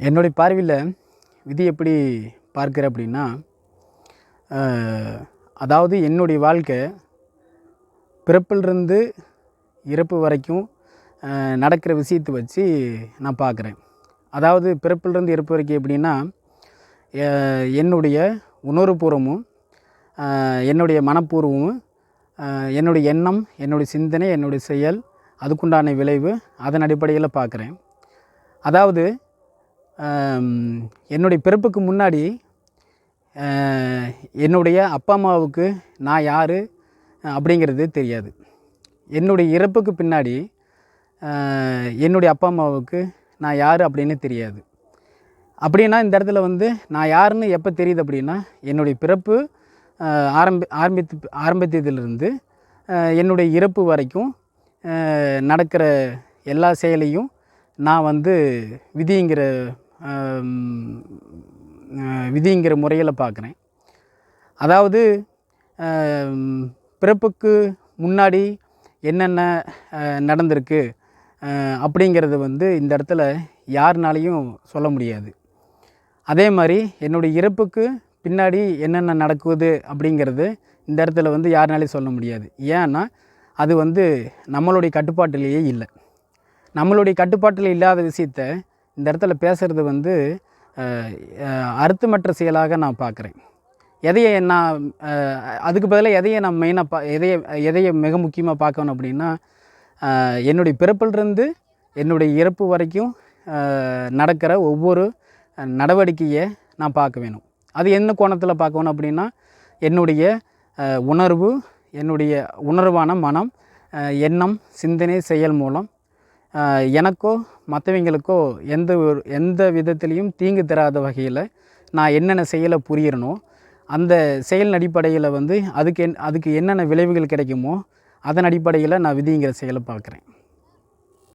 என்னுடைய பார்வையில் விதி எப்படி பார்க்குறேன் அப்படின்னா அதாவது என்னுடைய வாழ்க்கை பிறப்பிலிருந்து இறப்பு வரைக்கும் நடக்கிற விஷயத்தை வச்சு நான் பார்க்குறேன். அதாவது பிறப்பிலிருந்து இறப்பு வரைக்கும் எப்படின்னா என்னுடைய உணர்வுபூர்வமும் என்னுடைய மனப்பூர்வமும் என்னுடைய எண்ணம் என்னுடைய சிந்தனை என்னுடைய செயல் அதுக்குண்டான விளைவு அதன் அடிப்படையில் பார்க்குறேன். அதாவது என்னுடைய பிறப்புக்கு முன்னாடி என்னுடைய அப்பா அம்மாவுக்கு நான் யார் அப்படிங்கிறது தெரியாது. என்னுடைய இறப்புக்கு பின்னாடி என்னுடைய அப்பா அம்மாவுக்கு நான் யார் அப்படின்னு தெரியாது. அப்படின்னா இந்த இடத்துல வந்து நான் யாருன்னு எப்போ தெரியுது அப்படின்னா என்னுடைய பிறப்பு ஆரம்பி ஆரம்பித்து ஆரம்பித்ததிலிருந்து என்னுடைய இறப்பு வரைக்கும் நடக்கிற எல்லா செயலையும் நான் வந்து விதிங்கிற விதிங்கிற முறையில் பார்க்குறேன். அதாவது பிறப்புக்கு முன்னாடி என்னென்ன நடந்திருக்கு அப்படிங்கிறது வந்து இந்த இடத்துல யாருனாலையும் சொல்ல முடியாது. அதே மாதிரி என்னுடைய இறப்புக்கு பின்னாடி என்னென்ன நடக்குது அப்படிங்கிறது இந்த இடத்துல வந்து யாருனாலையும் சொல்ல முடியாது. ஏன்னா அது வந்து நம்மளுடைய கட்டுப்பாட்டிலேயே இல்லை. நம்மளுடைய கட்டுப்பாட்டில் இல்லாத விஷயத்த இந்த இடத்துல பேசுகிறது வந்து அர்த்தமற்ற செயலாக நான் பார்க்குறேன். எதையை நான் அதுக்கு பதிலாக எதையை நான் மெயினாக பா எதையை எதையை மிக முக்கியமாக பார்க்கணும் அப்படின்னா என்னுடைய பிறப்பிலிருந்து என்னுடைய இறப்பு வரைக்கும் நடக்கிற ஒவ்வொரு நடவடிக்கையை நான் பார்க்க வேணும். அது என்ன கோணத்தில் பார்க்கணும் அப்படின்னா என்னுடைய உணர்வு என்னுடைய உணர்வான மனம் எண்ணம் சிந்தனை செயல் மூலம் எனக்கோ மற்றவங்களுக்கோ எந்த ஒரு எந்த விதத்துலேயும் தீங்கு தராத வகையில் நான் என்னென்ன செயலை புரியறனோ அந்த செயல் அடிப்படையில் வந்து அதுக்கு என் அதுக்கு என்னென்ன விளைவுகள் கிடைக்குமோ அதன் அடிப்படையில் நான் விதிங்கிற செயலை பார்க்குறேன்.